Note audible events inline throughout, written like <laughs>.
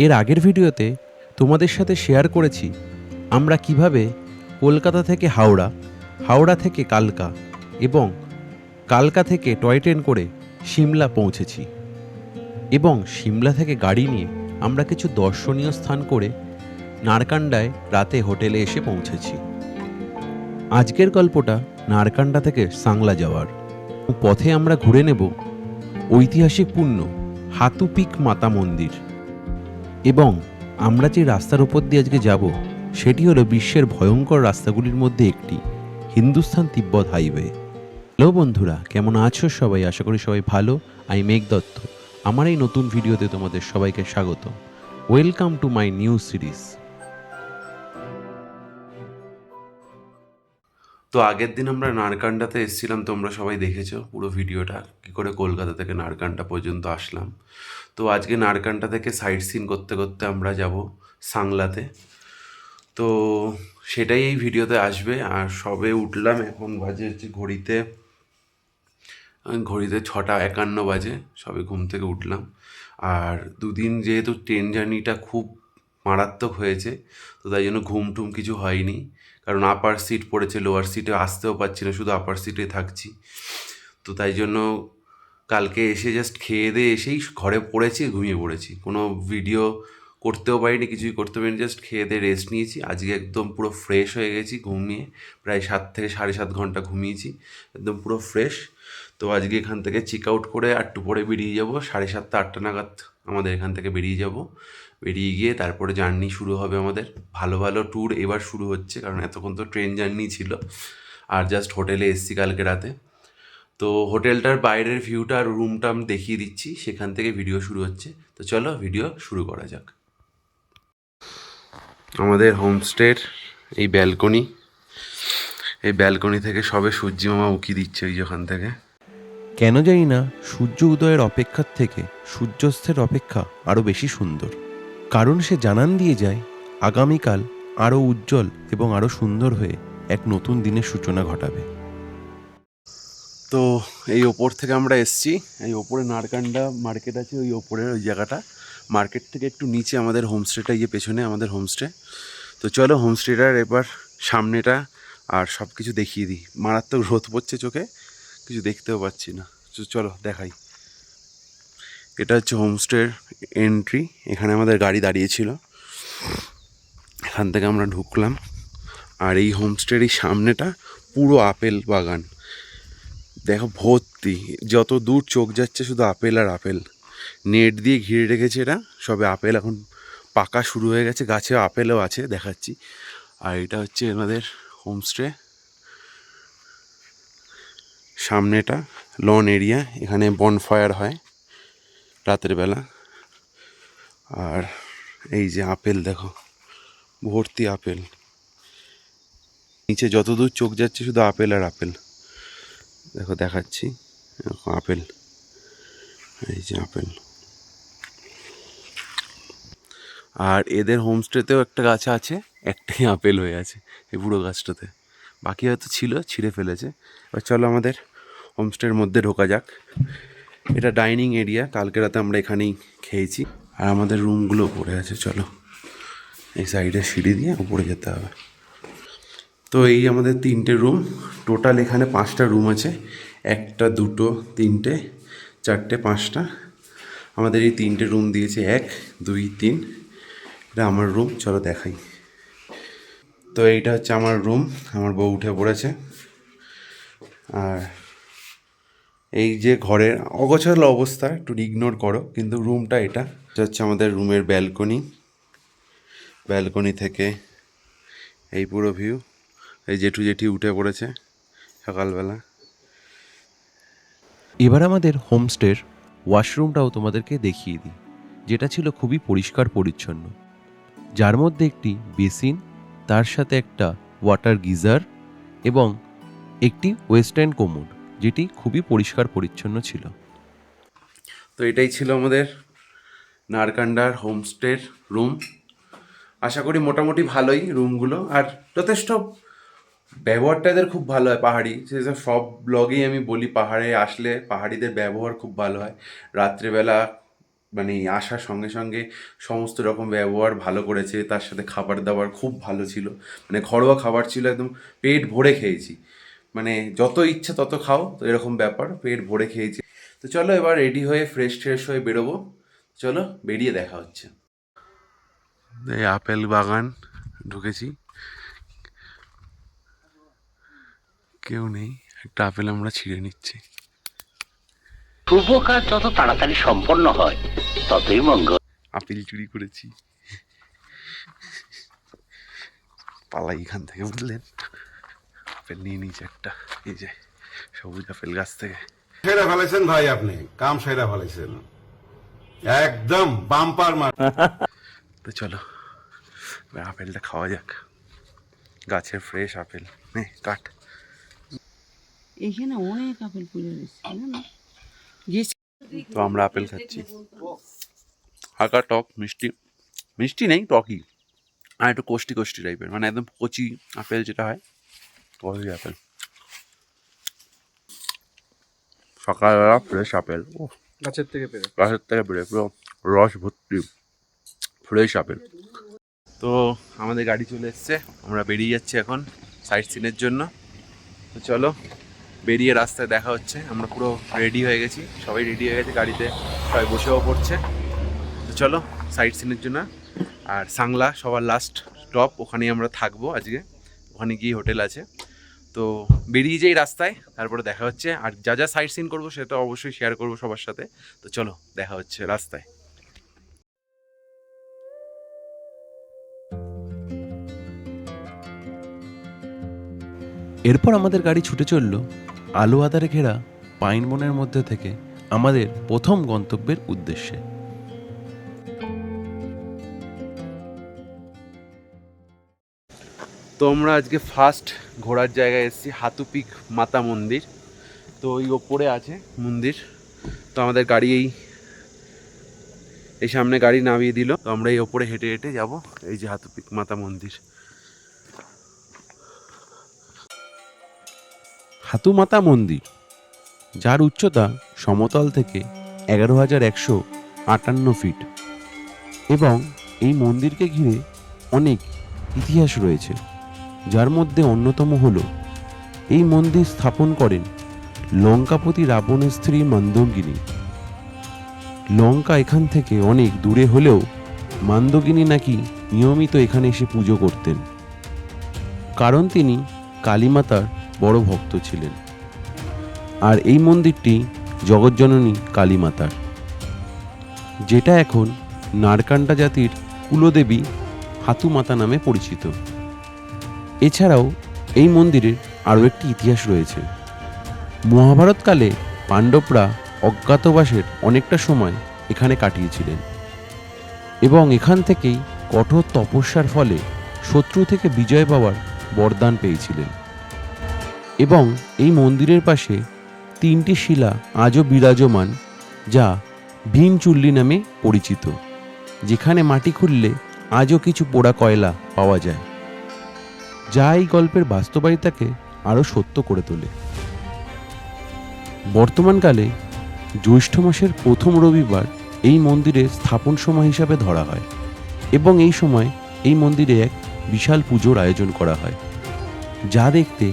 এর আগের ভিডিওতে তোমাদের সাথে শেয়ার করেছি আমরা কীভাবে কলকাতা থেকে হাওড়া হাওড়া থেকে কালকা এবং কালকা থেকে টয় ট্রেন করে সিমলা পৌঁছেছি এবং সিমলা থেকে গাড়ি নিয়ে আমরা কিছু দর্শনীয় স্থান করে নারকান্ডায় রাতে হোটেলে এসে পৌঁছেছি। আজকের গল্পটা নারকান্ডা থেকে সাংলা যাওয়ার। পথে আমরা ঘুরে নেব ঐতিহাসিক পূর্ণ হাতুপিক মাতা মন্দির। এবং আমরা যে রাস্তার উপর দিয়ে আজকে যাব, সেটি হলো বিশ্বের ভয়ঙ্কর রাস্তাগুলির মধ্যে একটি হিন্দুস্তান তিব্বত হাইওয়ে। হ্যালো বন্ধুরা, কেমন আছো সবাই? আশা করি সবাই ভালো। আমি মেঘ দত্ত। আমার এই নতুন ভিডিওতে তোমাদের সবাইকে স্বাগত welcome to my new series. তো আগের দিন আমরা নারকান্ডাতে এসেছিলাম, তোমরা সবাই দেখেছ পুরো ভিডিওটা, কী করে কলকাতা থেকে নারকান্ডা পর্যন্ত আসলাম। তো আজকে নারকান্ডা থেকে সাইট সিন করতে করতে আমরা যাব সাংলাতে। তো সেটাই এই ভিডিওতে আসবে, আর সবে উঠলাম, এখন বাজে হচ্ছে ঘড়িতে ঘড়িতে ছটা একান্ন বাজে, সবে ঘুম থেকে উঠলাম। আর দুদিন যেহেতু ট্রেন জার্নিটা খুব মারাত্মক হয়েছে, তো তাই জন্য ঘুম টুম কিছু হয়নি। কারণ আপার সিট পড়েছে লোয়ার সিটে আসতেও পারছি না, শুধু আপার সিটে থাকছি। তো তাই জন্য কালকে এসে জাস্ট খেয়ে দিয়ে এসেই ঘরে পড়েছি, ঘুমিয়ে পড়েছি। কোনো ভিডিও করতেও পারিনি, কিছুই করতে পারিনি জাস্ট খেয়ে দিয়ে রেস্ট নিয়েছি। আজকে একদম পুরো ফ্রেশ হয়ে গেছি ঘুমিয়ে, প্রায় সাত থেকে সাড়ে সাত ঘণ্টা ঘুমিয়েছি, একদম পুরো ফ্রেশ তো আজকে এখান থেকে চেক আউট করে একটু পরে বেরিয়ে যাব, সাড়ে সাতটা, আটটা নাগাদ আমাদের এখান থেকে বেরিয়ে যাব। বেরিয়ে গিয়ে তারপরে জার্নি শুরু হবে আমাদের। ভালো ভালো ট্যুর এবার শুরু হচ্ছে, কারণ এতক্ষণ তো ট্রেন জার্নি ছিল। আর জাস্ট হোটেলে এসছি কালকে রাতে। তো হোটেলটার বাইরের ভিউটা আর রুমটা আমি দেখিয়ে দিচ্ছি, সেখান থেকে ভিডিও শুরু হচ্ছে। তো চলো ভিডিও শুরু করা যাক। আমাদের হোমস্টের এই ব্যালকনি। এই ব্যালকনি থেকে সবে সূর্যি মামা উকি দিচ্ছে ওই ওখান থেকে। কেন জানি না সূর্য উদয়ের অপেক্ষার থেকে সূর্যাস্তের অপেক্ষা আরও বেশি সুন্দর। কারণ সে জানান দিয়ে যায় আগামীকাল আরও উজ্জ্বল এবং আরও সুন্দর হয়ে এক নতুন দিনের সূচনা ঘটাবে। তো এই ওপর থেকে আমরা এসছি এই ওপরে নারকান্ডা মার্কেট আছে ওই ওপরের ওই জায়গাটা। মার্কেট থেকে একটু নিচে আমাদের হোমস্টেটা ইয়ে পেছনে আমাদের হোমস্টে। তো চলো হোমস্টেটার এবার সামনেটা আর সব কিছু দেখিয়ে দিই। মারাত্মক রোদ পড়ছে চোখে, কিছু দেখতেও পাচ্ছি না। তো চলো দেখাই। এটা হচ্ছে হোমস্টের এন্ট্রি, এখানে আমাদের গাড়ি দাঁড়িয়েছিল। এখান থেকে আমরা ঢুকলাম। আর এই হোমস্টের এই সামনেটা পুরো আপেল বাগান। দেখো ভর্তি, যত দূর চোখ যাচ্ছে শুধু আপেল আর আপেল। নেট দিয়ে ঘিরে রেখেছে এটা সবে আপেল এখন পাকা শুরু হয়ে গেছে। গাছে আপেলও আছে, দেখাচ্ছি। আর এটা হচ্ছে আমাদের হোমস্টে সামনেটা লন এরিয়া এখানে বনফায়ার হয় রাতের বেলা। আর এই যে আপেল দেখো, ভর্তি আপেল। নিচে যতদূর চোখ যাচ্ছে শুধু আপেল আর আপেল। দেখো, দেখাচ্ছি। আপেল। এই যে আপেল। আর এদের হোমস্টেতেও একটা গাছ আছে, একটাই আপেল হয়ে আছে এই পুরো গাছটাতে। বাকি হয়তো ছিল, ছিঁড়ে ফেলেছে। এবার চলো আমাদের হোমস্টের মধ্যে ঢোকা যাক। এটা ডাইনিং এরিয়া, কালকে রাতে আমরা এখানেই খেয়েছি। আর আমাদের রুমগুলো পড়ে আছে, চলো। এই সাইডে সিঁড়ি দিয়ে উপরে যেতে হবে। তো এই আমাদের তিনটে রুম, টোটাল এখানে পাঁচটা রুম আছে। একটা, দুটো, তিনটে চারটে, পাঁচটা। আমাদের এই তিনটে রুম দিয়েছে এক, দুই, তিন। এটা আমার রুম চলো দেখাই। তো এইটা হচ্ছে আমার রুম আমার বউ উঠে পড়েছে। আর এই যে ঘরের অগোছালো অবস্থা, একটু ইগনোর করো, কিন্তু রুমটা এটা। এটা হচ্ছে আমাদের রুমের ব্যালকনি ব্যালকনি থেকে এই পুরো ভিউ এই জেঠু জেঠি উঠে পড়েছে সকালবেলা। এবার আমাদের হোমস্টের ওয়াশরুমটাও তোমাদেরকে দেখিয়ে দিই, যেটা ছিল খুবই পরিষ্কার পরিচ্ছন্ন। যার মধ্যে একটি বেসিন, তার সাথে একটা ওয়াটার গিজার এবং একটি ওয়েস্টার্ন কোমোড, যেটি খুবই পরিষ্কার পরিচ্ছন্ন ছিল। তো এটাই ছিল আমাদের নারকান্ডার হোমস্টের রুম। আশা করি মোটামুটি ভালোই রুমগুলো, আর যথেষ্ট ব্যবহারটা এদের খুব ভালো হয়, পাহাড়ি। সেসব সব ব্লগেই আমি বলি, পাহাড়ে আসলে পাহাড়িদের ব্যবহার খুব ভালো হয়। রাত্রেবেলা মানে আসার সঙ্গে সঙ্গে সমস্ত রকম ব্যবহার ভালো করেছে, তার সাথে খাবার দাবার খুব ভালো ছিল। মানে ঘরোয়া খাবার ছিল একদম পেট ভরে খেয়েছি। মানে যত ইচ্ছা তত খাও, তো এরকম ব্যাপার, পেট ভরে খেয়েছি। তো চলো এবার রেডি হয়ে ফ্রেশ ট্রেশ হয়ে বেরোবো। চলো, বেরিয়ে দেখা হচ্ছে। এই আপেল বাগান ঢুকেছি। কেউ নেই একটা আপেল আমরা ছিঁড়ে নিচ্ছি। শুভ কাজ যত তাড়াতাড়ি সম্পন্ন হয় ততই মঙ্গল। আপেল চুরি করেছি। পালাই এখান থেকে বুঝলেন আপেল নিয়ে নিয়েছে একটা এই যে সবুজ আপেল গাছ থেকে। সেরা ফেলেছেন ভাই আপনি কাম সেরা ফেলেছেন। একদম বাম্পার মার <laughs> তো চলো আপেলটা খাওয়া যাক। গাছের ফ্রেশ আপেল। নে কাট। এখানে অনেক আপেল পড়ে রয়েছে তো আমরা আপেল খাচ্ছি। হালকা টক মিষ্টি। মিষ্টি নেই টকই। আর একটু কষ্টি কষ্টি টাইপের মানে একদম কচি আপেল যেটা হয় ওই আপেল। সকালবেলা ফ্রেশ আপেল ও গাছের থেকে পেরে গাছের থেকে বেরোয় পুরো রস ভর্তি ফ্রেশ আপেল। তো আমাদের গাড়ি চলে এসছে আমরা বেরিয়ে যাচ্ছি এখন সাইট সিনের জন্য। তো চলো বেরিয়ে রাস্তায় দেখা হচ্ছে। আমরা পুরো রেডি হয়ে গেছি। সবাই রেডি হয়ে গেছে গাড়িতে। সবাই বসেও পড়ছে। তো চলো সাইট সিনের জন্য। আর সাংলা, সবার লাস্ট স্টপ ওখানেই আমরা থাকব আজকে। ওখানে গিয়ে হোটেল আছে। তো বেরিয়ে যাই রাস্তায়, তারপরে দেখা হচ্ছে। আর যা যা সাইট সিন করব, সেটা অবশ্যই শেয়ার করব সবার সাথে। তো চলো, দেখা হচ্ছে রাস্তায়। এরপর আমাদের গাড়ি ছুটে চলল আলো আধারে ঘেরা পাইন বনের মধ্যে থেকে আমাদের প্রথম গন্তব্যের উদ্দেশ্যে। তো আমরা আজকে ফার্স্ট ঘোরার জায়গায় এসেছি হাতুপিক মাতা মন্দির। তো ওই ওপরে আছে মন্দির। তো আমাদের গাড়ি এই এই সামনে গাড়ি নামিয়ে দিল। তো আমরা এই ওপরে হেঁটে হেঁটে যাব, এই যে হাতুপিক মাতা মন্দির। হাতুমাতা মন্দির, যার উচ্চতা সমতল থেকে এগারো হাজার একশো আটান্ন ফিট। এবং এই মন্দিরকে ঘিরে অনেক ইতিহাস রয়েছে, যার মধ্যে অন্যতম হল, এই মন্দির স্থাপন করেন লঙ্কাপতি রাবণের স্ত্রী মন্দগিনী। লঙ্কা এখান থেকে অনেক দূরে হলেও মান্দগিনী নাকি নিয়মিত এখানে এসে পুজো করতেন। কারণ তিনি কালীমাতার বড় ভক্ত ছিলেন। আর এই মন্দিরটি জগজ্জননী কালীমাতার। যেটা এখন নারকান্ডা জাতির কুলদেবী হাতুমাতা নামে পরিচিত। এছাড়াও এই মন্দিরের আরও একটি ইতিহাস রয়েছে। মহাভারতকালে পাণ্ডবরা অজ্ঞাতবাসের অনেকটা সময় এখানে কাটিয়েছিলেন। এবং এখান থেকেই কঠোর তপস্যার ফলে শত্রু থেকে বিজয় পাওয়ার বরদান পেয়েছিলেন। এবং এই মন্দিরের পাশে তিনটি শিলা আজও বিরাজমান, যা ভীমচুল্লি নামে পরিচিত, যেখানে মাটি খুললে আজও কিছু পোড়া কয়লা পাওয়া যায়। যা এই গল্পের বাস্তবায়িতাকে আরও সত্য করে তোলে। বর্তমানকালে জ্যৈষ্ঠ মাসের প্রথম রবিবার এই মন্দিরে স্থাপন সময় হিসাবে ধরা হয় এবং এই সময় এই মন্দিরে এক বিশাল পুজোর আয়োজন করা হয়, যা দেখতে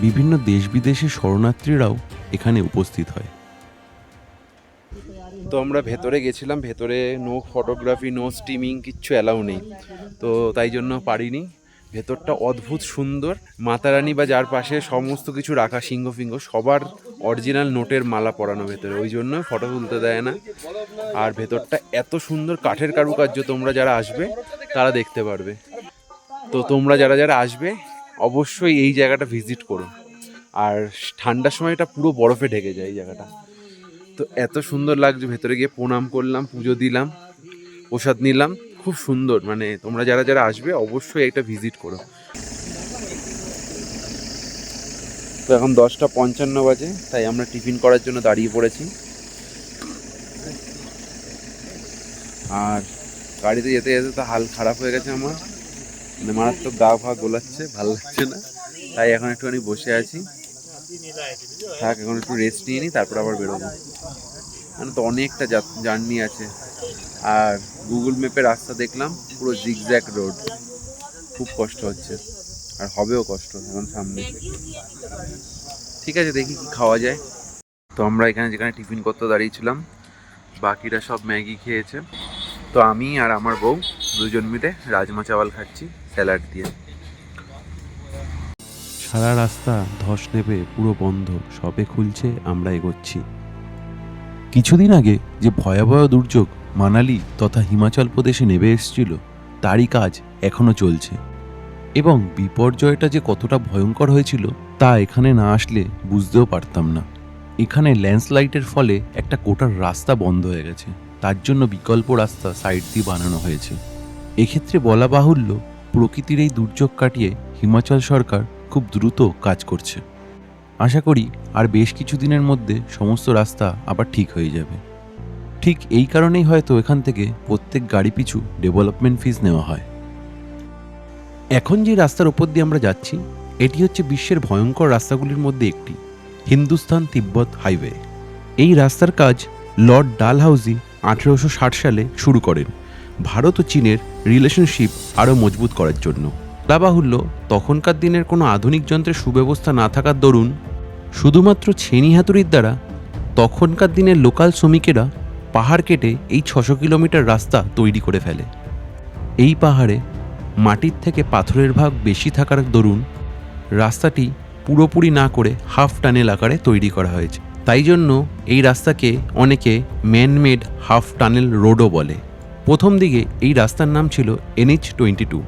বিভিন্ন দেশ বিদেশের শরণার্থীরাও এখানে উপস্থিত হয়। তো আমরা ভেতরে গেছিলাম, ভেতরে নো ফটোগ্রাফি নো স্টিমিং কিচ্ছু অ্যালাউ নেই। তো তাই জন্য পারিনি। ভেতরটা অদ্ভুত সুন্দর। মাতারানি বা যার পাশে সমস্ত কিছু রাখা সিংহ ফিঙ্গ সবার অরিজিনাল নোটের মালা পরানো ভেতরে। ওই জন্য ফটো তুলতে দেয় না। আর ভেতরটা এত সুন্দর কাঠের কারুকার্য তোমরা যারা আসবে, তারা দেখতে পারবে। তো তোমরা যারা যারা আসবে অবশ্যই এই জায়গাটা ভিজিট করো আর ঠান্ডার সময় এটা পুরো বরফে ঢেকে যায় এই জায়গাটা। তো এত সুন্দর লাগছে, ভেতরে গিয়ে প্রণাম করলাম, পুজো দিলাম, প্রসাদ নিলাম। খুব সুন্দর মানে তোমরা যারা যারা আসবে অবশ্যই একটা ভিজিট করো। তো এখন দশটা পঞ্চান্ন বাজে, তাই আমরা টিফিন করার জন্য দাঁড়িয়ে পড়েছি। আর গাড়িতে যেতে যেতে তো হাল খারাপ হয়ে গেছে আমার। মানে মারাত্মক গা ফা গোলাচ্ছে, ভালো লাগছে না। তাই এখন একটুখানি বসে আছি। থাক, এখন একটু রেস্ট নিয়ে নিই তারপর আবার বেরোবো। মানে তো অনেকটা জার্নি আছে। আর গুগল ম্যাপে রাস্তা দেখলাম, পুরো জিগজ্যাক রোড খুব কষ্ট হচ্ছে। আর হবেও কষ্ট এখন সামনে। ঠিক আছে, দেখি কি খাওয়া যায়। তো আমরা এখানে যেখানে টিফিন করতে দাঁড়িয়েছিলাম, বাকিরা সব ম্যাগি খেয়েছে। তো আমি আর আমার বউ দুজন মিলে রাজমা চাওয়াল খাচ্ছি। স্যালাড দিয়ে। সারা রাস্তা ধস নেবে, পুরো বন্ধ। সবে খুলছে, আমরা এগোচ্ছি। কিছুদিন আগে যে ভয়াবহ দুর্যোগ মানালি তথা হিমাচল প্রদেশে নেমে এসেছিল, তারই কাজ এখনও চলছে। এবং বিপর্যয়টা যে কতটা ভয়ঙ্কর হয়েছিল, তা এখানে না আসলে বুঝতেও পারতাম না। এখানে ল্যান্ডস্লাইডের ফলে একটা কোটার রাস্তা বন্ধ হয়ে গেছে। তার জন্য বিকল্প রাস্তা সাইড দিয়ে বানানো হয়েছে। এক্ষেত্রে বলা বাহুল্য প্রকৃতির এই দুর্যোগ কাটিয়ে হিমাচল সরকার খুব দ্রুত কাজ করছে। আশা করি আর বেশ কিছু দিনের মধ্যে সমস্ত রাস্তা আবার ঠিক হয়ে যাবে। ঠিক এই কারণেই হয়তো এখান থেকে প্রত্যেক গাড়ি পিছু ডেভেলপমেন্ট ফিজ নেওয়া হয়। এখন যে রাস্তার ওপর দিয়ে আমরা যাচ্ছি, এটি হচ্ছে বিশ্বের ভয়ঙ্কর রাস্তাগুলির মধ্যে একটি, হিন্দুস্তান তিব্বত হাইওয়ে। এই রাস্তার কাজ লর্ড ডালহাউজি আঠেরোশো ষাট সালে শুরু করেন। ভারত ও চীনের রিলেশনশিপ আরও মজবুত করার জন্য। তা বাহুল্য তখনকার দিনের কোনো আধুনিক যন্ত্রের সুব্যবস্থা না থাকার দরুন শুধুমাত্র ছেনি হাতুড়ির দ্বারা তখনকার দিনের লোকাল শ্রমিকেরা পাহাড় কেটে এই ছশো কিলোমিটার রাস্তা তৈরি করে ফেলে। এই পাহাড়ে মাটির থেকে পাথরের ভাগ বেশি থাকার দরুন রাস্তাটি পুরোপুরি না করে হাফ টানেল আকারে তৈরি করা হয়েছে। তাই জন্য এই রাস্তাকে অনেকে ম্যানমেড হাফ টানেল রোডও বলে। প্রথম দিকে এই রাস্তার নাম ছিল এনএইচ টোয়েন্টি টু।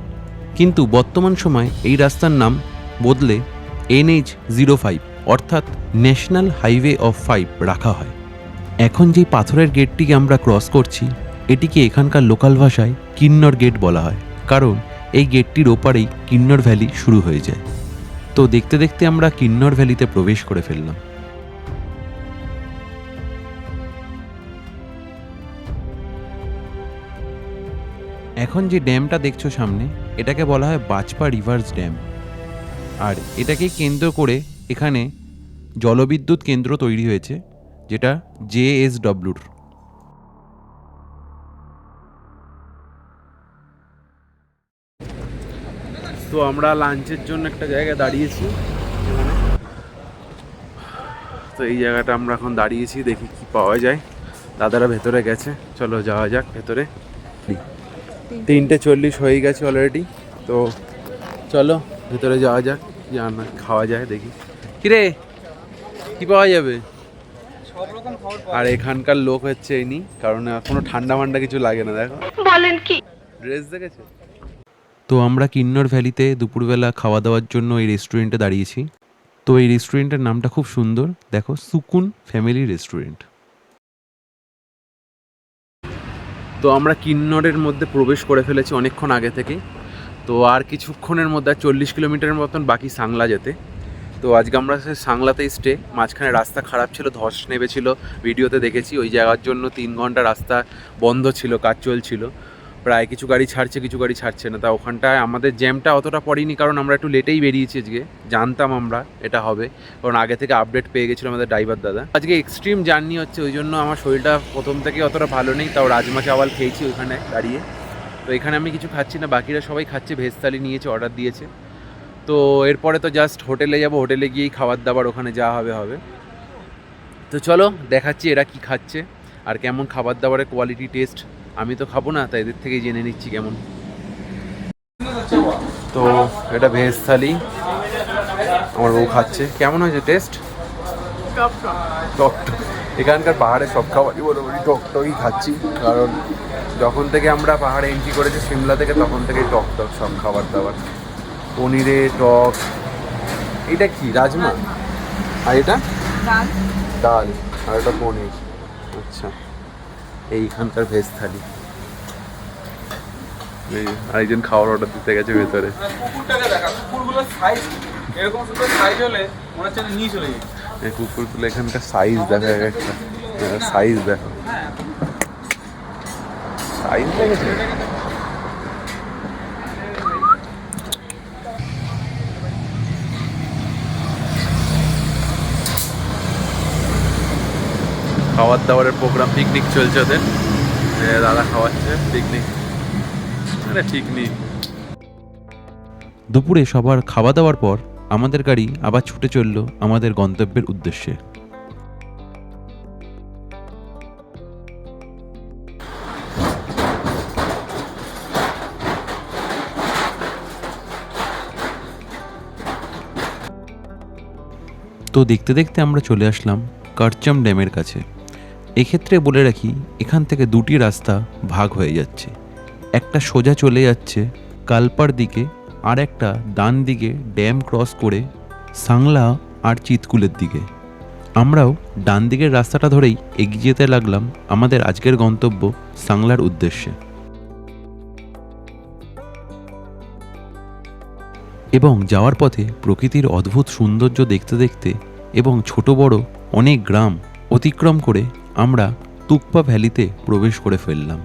কিন্তু বর্তমান সময় এই রাস্তার নাম বদলে এনএইচ জিরো ফাইভ অর্থাৎ ন্যাশনাল হাইওয়ে অফ ফাইভ রাখা হয়। এখন যেই পাথরের গেটটিকে আমরা ক্রস করছি, এটিকে এখানকার লোকাল ভাষায় কিন্নর গেট বলা হয়, কারণ এই গেটটির ওপারেই কিন্নর ভ্যালি শুরু হয়ে যায়। তো দেখতে দেখতে আমরা কিন্নর ভ্যালিতে প্রবেশ করে ফেললাম। এখন যে ড্যামটা দেখছ সামনে এটাকে বলা হয় বাজপা রিভার্স ড্যাম। আর এটাকে কেন্দ্র করে এখানে জলবিদ্যুৎ কেন্দ্র তৈরি হয়েছে যেটা জে এস জেএসডব্লিউর তো আমরা লাঞ্চের জন্য একটা জায়গায় দাঁড়িয়েছি তো এই জায়গাটা আমরা এখন দাঁড়িয়েছি দেখি কি পাওয়া যায়। দাদারা ভেতরে গেছে চলো যাওয়া যাক ভেতরে। তিনটে চল্লিশ হয়ে গেছে অলরেডি তো চলো ভেতরে যাওয়া যাক রান্না খাওয়া যায় দেখি। কিরে কি পাওয়া যাবে? আর এখানকার লোক হচ্ছে ইনি কারণ কোনো ঠান্ডা মান্ডা কিছু লাগে না দেখো। বলেন কি? ড্রেস দেখেছ? তো আমরা কিন্নর ভ্যালিতে দুপুরবেলা খাওয়া দাওয়ার জন্য এই রেস্টুরেন্টে দাঁড়িয়েছি। তো এই রেস্টুরেন্টের নামটা খুব সুন্দর দেখো সুকুন ফ্যামিলি রেস্টুরেন্ট তো আমরা কিন্নরের মধ্যে প্রবেশ করে ফেলেছি অনেকক্ষণ আগে থেকে। তো আর কিছুক্ষণের মধ্যে আর চল্লিশ কিলোমিটারের মতন বাকি সাংলা যেতে। তো আজকে আমরা সে সাংলাতেই স্টে মাঝখানে রাস্তা খারাপ ছিল, ধস নেমেছিল, ভিডিওতে দেখেছি। ওই জায়গার জন্য তিন ঘণ্টা রাস্তা বন্ধ ছিল, কাজ চলছিল। প্রায় কিছু গাড়ি ছাড়ছে, কিছু গাড়ি ছাড়ছে না। তা ওখানটায় আমাদের জ্যামটা অতটা পড়েনি, কারণ আমরা একটু লেটেই বেরিয়েছি আজকে। জানতাম আমরা এটা হবে, কারণ আগে থেকে আপডেট পেয়ে গেছিল আমাদের ড্রাইভার দাদা। আজকে এক্সট্রিম জার্নি হচ্ছে, ওই জন্য আমার শরীরটা প্রথম থেকে অতটা ভালো নেই, তাও রাজমা চাওয়াল খেয়েছি ওখানে দাঁড়িয়ে। তো এখানে আমি কিছু খাচ্ছি না, বাকিরা সবাই খাচ্ছে ভেজ থালি নিয়েছে অর্ডার দিয়েছে। তো এরপরে তো জাস্ট হোটেলে যাব, হোটেলে গিয়েই খাবার দাবার ওখানে যা হবে হবে। তো চলো, দেখাচ্ছি এরা কি খাচ্ছে, আর কেমন খাবার দাবারের কোয়ালিটি টেস্ট আমি তো খাব না তাই এদের থেকেই জেনে নিচ্ছি কেমন। তো এটা ভেজ থালি। আমার বউ খাচ্ছে। কেমন হয়েছে টেস্ট টক টক। এখানকার পাহাড়ে সব খাবারই মোটামুটি টক টকই খাচ্ছি কারণ যখন থেকে আমরা পাহাড়ে এন্ট্রি করেছি সিমলা থেকে তখন থেকেই টক টক সব খাবার দাবার। পনিরে টক। এটা কি? রাজমা? আর এটা? ডাল। আর এটা পনির। এইখানকার ভেজ থালি। এই আরেকজন খাওয়ার অর্ডার দিতে গেছে ভেতরে। কুকুরটাকে দেখা কুকুরগুলোর সাইজ এরকম সুন্দর সাইজ হলে মনে হচ্ছে নিয়ে চলে যাবে এই কুকুরগুলো এখানকার সাইজ দেখা একটা সাইজ দেখো। সাইজ দেখেছ খাবার দাবারের প্রোগ্রাম পিকনিক চলছে ওদের। দাদা খাওয়াচ্ছে পিকনিক আরে ঠিক নেই। দুপুরে সবার খাওয়া দাওয়ার পর আমাদের গাড়ি আবার ছুটে চলল আমাদের গন্তব্যের উদ্দেশ্যে। তো দেখতে দেখতে আমরা চলে আসলাম কারচাম ড্যামের কাছে। এক্ষেত্রে বলে রাখি, এখান থেকে দুটি রাস্তা ভাগ হয়ে যাচ্ছে। একটা সোজা চলে যাচ্ছে কালপার দিকে, আর একটা ডান দিকে ড্যাম ক্রস করে সাংলা আর চিতকুলের দিকে। আমরাও ডান দিকের রাস্তাটা ধরেই এগিয়ে যেতে লাগলাম আমাদের আজকের গন্তব্য সাংলার উদ্দেশ্যে। এবং যাওয়ার পথে প্রকৃতির অদ্ভুত সৌন্দর্য দেখতে দেখতে এবং ছোট বড় অনেক গ্রাম অতিক্রম করে আমরা তুকপা ভ্যালিতে প্রবেশ করে ফেললাম।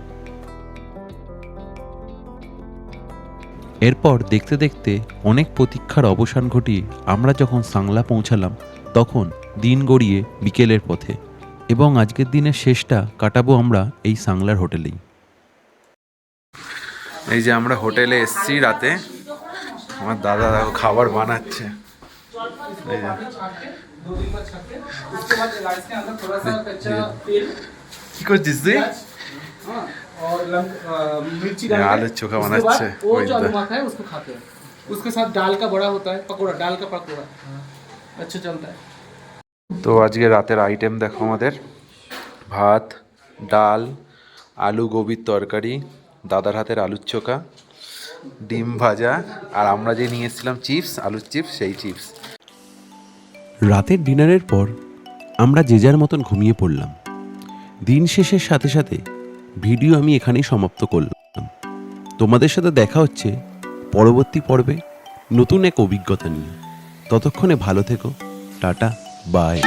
এরপর দেখতে দেখতে অনেক প্রতীক্ষার অবসান ঘটিয়ে আমরা যখন সাংলা পৌঁছালাম, তখন দিন গড়িয়ে বিকেলের পথে এবং আজকের দিনের শেষটা কাটাবো আমরা এই সাংলার হোটেলেই। এই যে আমরা হোটেলে এসছি রাতে। আমার দাদা খাবার বানাচ্ছে। এই যে। दो दिन बाद छकते उसके बाद राइस के अंदर थोड़ा सा कच्चा तेल কি করছিস তুই हाँ और लम, अ, मिर्ची ये डाल आलू चोखा बनाते हैं, वो वही जो आलू तो। माथा है उसको खाते हैं उसके साथ दाल का बड़ा होता है पकौड़ा दाल का पकौड़ा अच्छा चलता है তো আজকে রাতের আইটেম দেখো আমাদের ভাত ডাল আলু গোবির তরকারি দাদার হাতের আলুর চোখা ডিম ভাজা আর আমরা যে নিয়ে এসেছিলাম চিপস আলুর চিপস সেই চিপস রাতের ডিনারের পর আমরা যে যার মতন ঘুমিয়ে পড়লাম। দিন শেষের সাথে সাথে ভিডিও আমি এখানেই সমাপ্ত করলাম। তোমাদের সাথে দেখা হচ্ছে পরবর্তী পর্বে নতুন এক অভিজ্ঞতা নিয়ে। ততক্ষণে ভালো থেকো। Tata, bye.